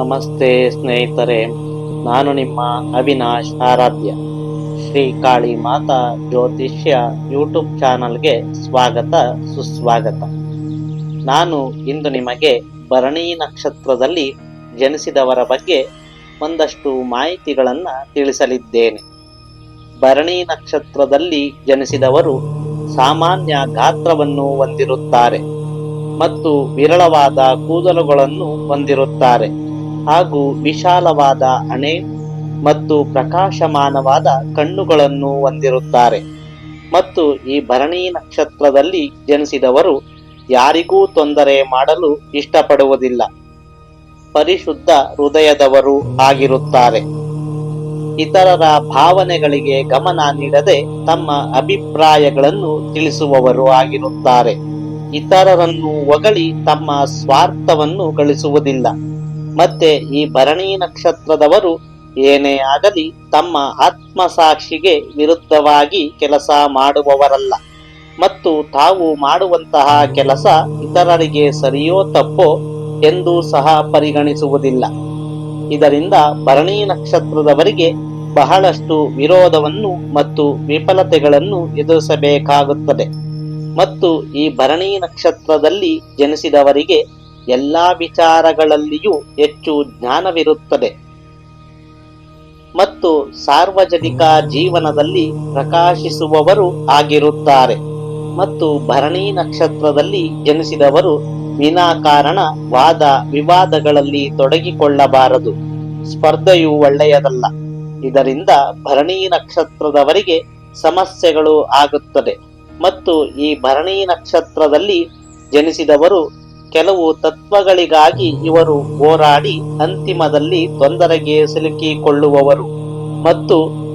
ನಮಸ್ತೆ ಸ್ನೇಹಿತರೆ, ನಾನು ನಿಮ್ಮ ಅವಿನಾಶ್ ಆರಾಧ್ಯ. ಶ್ರೀ ಕಾಳಿ ಮಾತಾ ಜ್ಯೋತಿಷ್ಯ ಯೂಟ್ಯೂಬ್ ಚಾನಲ್ಗೆ ಸ್ವಾಗತ, ಸುಸ್ವಾಗತ. ನಾನು ಇಂದು ನಿಮಗೆ ಭರಣಿ ನಕ್ಷತ್ರದಲ್ಲಿ ಜನಿಸಿದವರ ಬಗ್ಗೆ ಒಂದಷ್ಟು ಮಾಹಿತಿಗಳನ್ನು ತಿಳಿಸಲಿದ್ದೇನೆ. ಭರಣಿ ನಕ್ಷತ್ರದಲ್ಲಿ ಜನಿಸಿದವರು ಸಾಮಾನ್ಯ ಗಾತ್ರವನ್ನು ಹೊಂದಿರುತ್ತಾರೆ ಮತ್ತು ವಿರಳವಾದ ಕೂದಲುಗಳನ್ನು ಹೊಂದಿರುತ್ತಾರೆ. ಹಾಗೂ ವಿಶಾಲವಾದ ಅಣೆ ಮತ್ತು ಪ್ರಕಾಶಮಾನವಾದ ಕಣ್ಣುಗಳನ್ನು ಹೊಂದಿರುತ್ತಾರೆ. ಮತ್ತು ಈ ಭರಣಿ ನಕ್ಷತ್ರದಲ್ಲಿ ಜನಿಸಿದವರು ಯಾರಿಗೂ ತೊಂದರೆ ಮಾಡಲು ಇಷ್ಟಪಡುವುದಿಲ್ಲ. ಪರಿಶುದ್ಧ ಹೃದಯದವರು ಆಗಿರುತ್ತಾರೆ. ಇತರರ ಭಾವನೆಗಳಿಗೆ ಗಮನ ನೀಡದೆ ತಮ್ಮ ಅಭಿಪ್ರಾಯಗಳನ್ನು ತಿಳಿಸುವವರು ಆಗಿರುತ್ತಾರೆ. ಇತರರನ್ನು ಒಗಳಿ ತಮ್ಮ ಸ್ವಾರ್ಥವನ್ನು ಗಳಿಸುವುದಿಲ್ಲ. ಮತ್ತೆ ಈ ಭರಣಿ ನಕ್ಷತ್ರದವರು ಏನೇ ಆಗಲಿ ತಮ್ಮ ಆತ್ಮಸಾಕ್ಷಿಗೆ ವಿರುದ್ಧವಾಗಿ ಕೆಲಸ ಮಾಡುವವರಲ್ಲ. ಮತ್ತು ತಾವು ಮಾಡುವಂತಹ ಕೆಲಸ ಇತರರಿಗೆ ಸರಿಯೋ ತಪ್ಪೋ ಎಂದು ಸಹ ಪರಿಗಣಿಸುವುದಿಲ್ಲ. ಇದರಿಂದ ಭರಣಿ ನಕ್ಷತ್ರದವರಿಗೆ ಬಹಳಷ್ಟು ವಿರೋಧವನ್ನು ಮತ್ತು ವಿಫಲತೆಗಳನ್ನು ಎದುರಿಸಬೇಕಾಗುತ್ತದೆ. ಮತ್ತು ಈ ಭರಣಿ ನಕ್ಷತ್ರದಲ್ಲಿ ಜನಿಸಿದವರಿಗೆ ಎಲ್ಲಾ ವಿಚಾರಗಳಲ್ಲಿಯೂ ಹೆಚ್ಚು ಜ್ಞಾನವಿರುತ್ತದೆ. ಮತ್ತು ಸಾರ್ವಜನಿಕ ಜೀವನದಲ್ಲಿ ಪ್ರಕಾಶಿಸುವವರು ಆಗಿರುತ್ತಾರೆ. ಮತ್ತು ಭರಣಿ ನಕ್ಷತ್ರದಲ್ಲಿ ಜನಿಸಿದವರು ವಿನಾಕಾರಣ ವಾದ ವಿವಾದಗಳಲ್ಲಿ ತೊಡಗಿಕೊಳ್ಳಬಾರದು. ಸ್ಪರ್ಧೆಯು ಒಳ್ಳೆಯದಲ್ಲ. ಇದರಿಂದ ಭರಣಿ ನಕ್ಷತ್ರದವರಿಗೆ ಸಮಸ್ಯೆಗಳು ಆಗುತ್ತದೆ. ಮತ್ತು ಈ ಭರಣಿ ನಕ್ಷತ್ರದಲ್ಲಿ ಜನಿಸಿದವರು ಕೆಲವು ತತ್ವಗಳಿಗಾಗಿ ಇವರು ಹೋರಾಡಿ ಅಂತಿಮದಲ್ಲಿ ತೊಂದರೆಗೆ ಸಿಲುಕಿಕೊಳ್ಳುವವರು ಮತ್ತು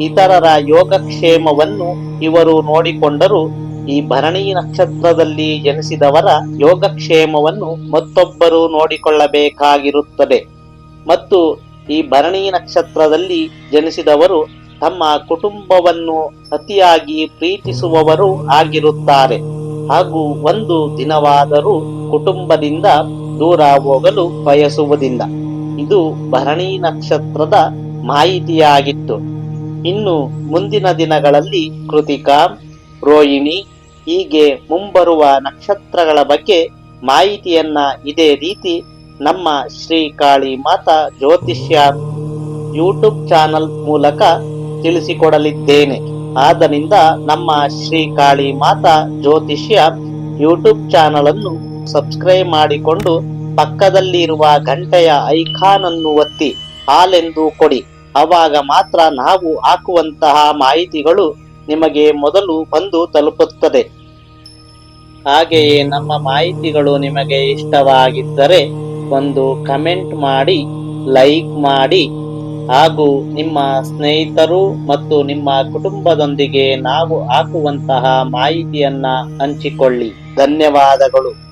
ಇತರರ ಯೋಗಕ್ಷೇಮವನ್ನು ಇವರು ನೋಡಿಕೊಂಡರೂ. ಈ ಭರಣಿ ನಕ್ಷತ್ರದಲ್ಲಿ ಜನಿಸಿದವರ ಯೋಗಕ್ಷೇಮವನ್ನು ಮತ್ತೊಬ್ಬರು ನೋಡಿಕೊಳ್ಳಬೇಕಾಗಿರುತ್ತದೆ. ಮತ್ತು ಈ ಭರಣಿ ನಕ್ಷತ್ರದಲ್ಲಿ ಜನಿಸಿದವರು ತಮ್ಮ ಕುಟುಂಬವನ್ನು ಅತಿಯಾಗಿ ಪ್ರೀತಿಸುವವರು ಆಗಿರುತ್ತಾರೆ. ಹಾಗೂ ಒಂದು ದಿನವಾದರೂ ಕುಟುಂಬದಿಂದ ದೂರ ಹೋಗಲು ಬಯಸುವುದಿಲ್ಲ. ಇದು ಭರಣಿ ನಕ್ಷತ್ರದ ಮಾಹಿತಿಯಾಗಿತ್ತು. ಇನ್ನು ಮುಂದಿನ ದಿನಗಳಲ್ಲಿ ಕೃತಿಕಾ, ರೋಹಿಣಿ, ಹೀಗೆ ಮುಂಬರುವ ನಕ್ಷತ್ರಗಳ ಬಗ್ಗೆ ಮಾಹಿತಿಯನ್ನ ಇದೇ ರೀತಿ ನಮ್ಮ ಶ್ರೀ ಕಾಳಿ ಮಾತಾ ಜ್ಯೋತಿಷ್ಯ ಯೂಟ್ಯೂಬ್ ಚಾನಲ್ ಮೂಲಕ ತಿಳಿಸಿಕೊಡಲಿದ್ದೇನೆ. ಆದ್ದರಿಂದ ನಮ್ಮ ಶ್ರೀ ಕಾಳಿ ಮಾತಾ ಜ್ಯೋತಿಷ್ಯ ಯೂಟ್ಯೂಬ್ ಚಾನಲ್ ಅನ್ನು ಸಬ್ಸ್ಕ್ರೈಬ್ ಮಾಡಿಕೊಂಡು ಪಕ್ಕದಲ್ಲಿರುವ ಗಂಟೆಯ ಐಕಾನ್ ಅನ್ನು ಒತ್ತಿ ಹಾಲೆಂದು ಕೊಡಿ. ಅವಾಗ ಮಾತ್ರ ನಾವು ಹಾಕುವಂತಹ ಮಾಹಿತಿಗಳು ನಿಮಗೆ ಮೊದಲು ಬಂದು ತಲುಪುತ್ತದೆ. ಹಾಗೆಯೇ ನಮ್ಮ ಮಾಹಿತಿಗಳು ನಿಮಗೆ ಇಷ್ಟವಾಗಿದ್ದರೆ ಒಂದು ಕಮೆಂಟ್ ಮಾಡಿ, ಲೈಕ್ ಮಾಡಿ ಹಾಗೂ ನಿಮ್ಮ ಸ್ನೇಹಿತರು ಮತ್ತು ನಿಮ್ಮ ಕುಟುಂಬದೊಂದಿಗೆ ನಾವು ಹಾಕುವಂತಹ ಮಾಹಿತಿಯನ್ನ ಹಂಚಿಕೊಳ್ಳಿ. ಧನ್ಯವಾದಗಳು.